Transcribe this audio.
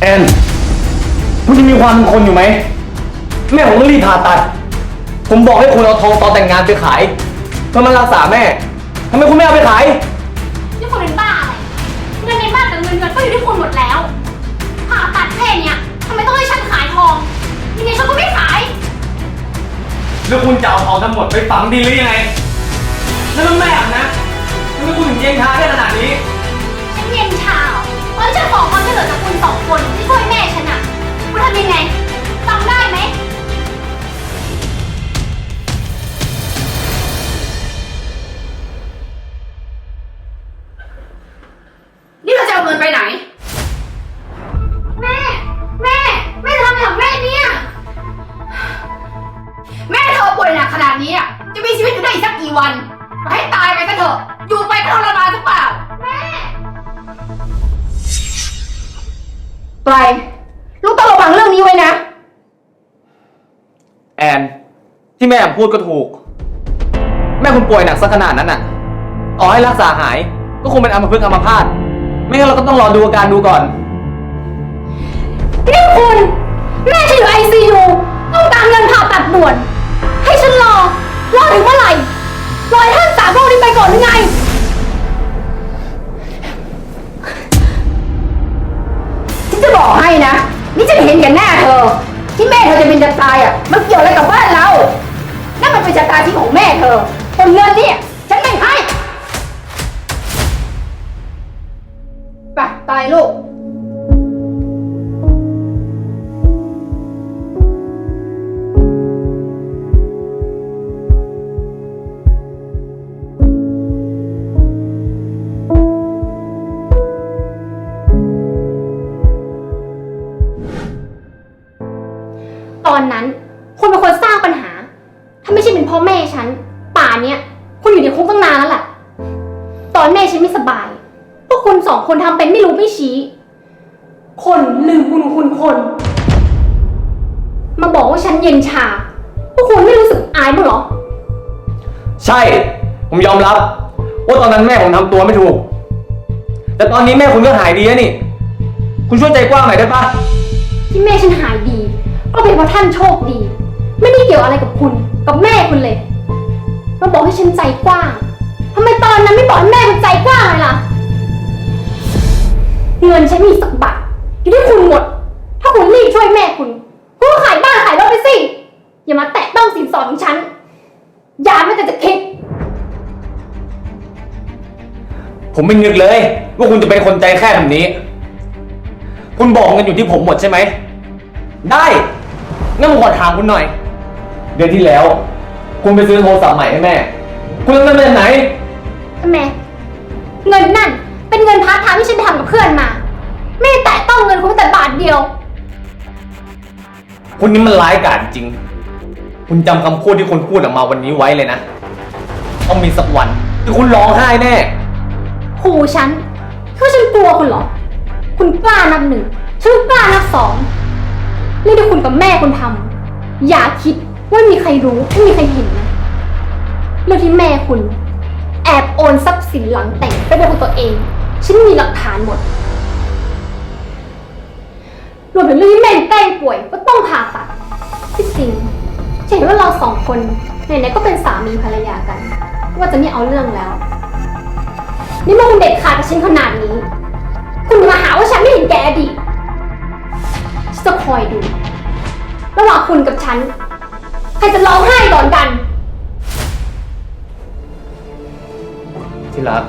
แอนคุณยังมีความเป็นคนอยู่ไหมแม่ผมต้องรีบผ่าตัด ผมบอกให้คุณเอาทองตอนแต่งงานไปขายเพื่อมารักษาแม่ทำไมคุณไม่เอาไปขาย นี่คุณเป็นบ้าอะไรเงินในบ้านกับเงินเงินก็อยู่ที่คุณหมดแล้ว ผ่าตัดแค่เนี้ยทำไมต้องให้ฉันขายทองยังไงฉันก็ไม่ขาย แล้วคุณจะเอาทองทั้งหมดไปฝังดีหรือยังไงนั่นมันแม่อะนะทำไมคุณถึงเย็นชาได้ขนาดนี้ ฉันเย็นชาเหรอเพราะฉันขอความช่วยเหลือจากคุณ สองคนที่ช่วยแม่ฉันอะคุณทำยังไงจำได้ไหม นี่เธอจะเอาเงินไปไหน แม่ แม่ แม่ทำอะไรของแม่เนี่ย แม่เธอป่วยหนักขนาดนี้อะจะมีชีวิตอยู่ได้อีกสักกี่วัน ให้ตายไปซะเถอะ อยู่ไปก็ทร ไตรลูกต้องระวังเรื่องนี้ไว้นะ แอน ที่แม่พูดก็ถูก แม่คุณป่วยหนักสักขนาดนั้นน่ะต่อให้รักษาหาย ก็คงเป็นอัมพฤกษ์อัมพาตไม่งั้นเราก็ต้องรอดูอาการดูก่อน นี่คุณ แม่ฉันอยู่ไอซียูต้องการเงินผ่าตัดด่วน ให้ฉันรอ รอถึงเมื่อไหร่รอให้ท่านสามโรคนี้ไปก่อนหรือไง จะเป็นจะตายอะ มันเกี่ยวอะไรกับบ้านเรา นั่นมันเป็นชะตาที่ของแม่เธอส่วนเงินเนี่ยฉันไม่ให้ไปตายลูก ตอนนั้น คุณเป็นคนสร้างปัญหา ถ้าไม่ใช่เป็นเพ่อแม่ฉัน ป่านเนี้ยคุณอยู่ในคุกตั้งนานแล้วแหละตอนแม่ฉันไม่สบาย พวกคุณสองคนทำเป็นไม่รู้ไม่ชี้ คนลืมคุณคุณคน มาบอกว่าฉันเย็นชา พวกคุณไม่รู้สึกอายบ้างเหรอ ใช่ ผมยอมรับ ว่าตอนนั้นแม่ผมทำตัวไม่ถูก แต่ตอนนี้แม่คุณก็หายดีแล้วนี่ คุณช่วยใจกว้างหน่อยได้ปะที่แม่ฉันหายดี ก็เป็นเพราะท่านโชคดี ไม่ได้เกี่ยวอะไรกับคุณ กับแม่คุณเลย มาบอกให้ฉันใจกว้างทำไมตอนนั้นไม่บอกให้แม่คุณใจกว้างเลยล่ะ เงินฉันมีสักบาทอยู่ที่คุณหมด ถ้าคุณรีบช่วยแม่คุณคุณก็ขายบ้านขายรถไปสิ อย่ามาแตะต้องสินสอดของฉัน อย่าไม่แต่จะคิด ผมไม่นึกเลย ว่าคุณจะเป็นคนใจแคบแบบนี้ คุณบอกเงินอยู่ที่ผมหมดใช่ไหม ได้ งั้นผมขอถามคุณหน่อย เดือนที่แล้ว คุณไปซื้อโทรศัพท์ใหม่ให้แม่ คุณเอาเงินมาจากไหน ทำไมเงินนั่นเป็นเงินพาร์ทไทม์ที่ฉันไปทำกับเพื่อนมา ไม่ได้แตะต้องเงินคุณแม้แต่บาทเดียว คุณนี่มันร้ายกาจจริง คุณจำคำพูดที่คุณพูดออกมาวันนี้ไว้เลยนะต้องมีสักวันที่คุณร้องไห้แน่ ขู่ฉันคิดว่าฉันกลัวคุณเหรอ คุณกล้านับหนึ่งฉันก็กล้านับสอง เรื่องที่คุณกับแม่คุณทำอย่าคิดว่ามีใครรู้ไม่มีใครเห็นนะเรื่องที่แม่คุณ แอบโอนทรัพย์สินหลังแต่งไปเป็นของตัวเอง ฉันมีหลักฐานหมด รวมถึงเรื่องที่แม่แกล้งป่วยว่าต้องผ่าตัดที่จริงฉันเห็นว่าเราสองคนไหนๆก็เป็นสามีภรรยากัน ว่าจะไม่เอาเรื่องแล้ว นี่มื่อคุณเด็ดขาดกับฉันขนาดนี้ คุณมาหาว่าฉันไม่เห็นแกอดีต จะคอยดู ระหว่างคุณกับฉัน ใครจะร้องไห้ก่อนกัน ที่รัก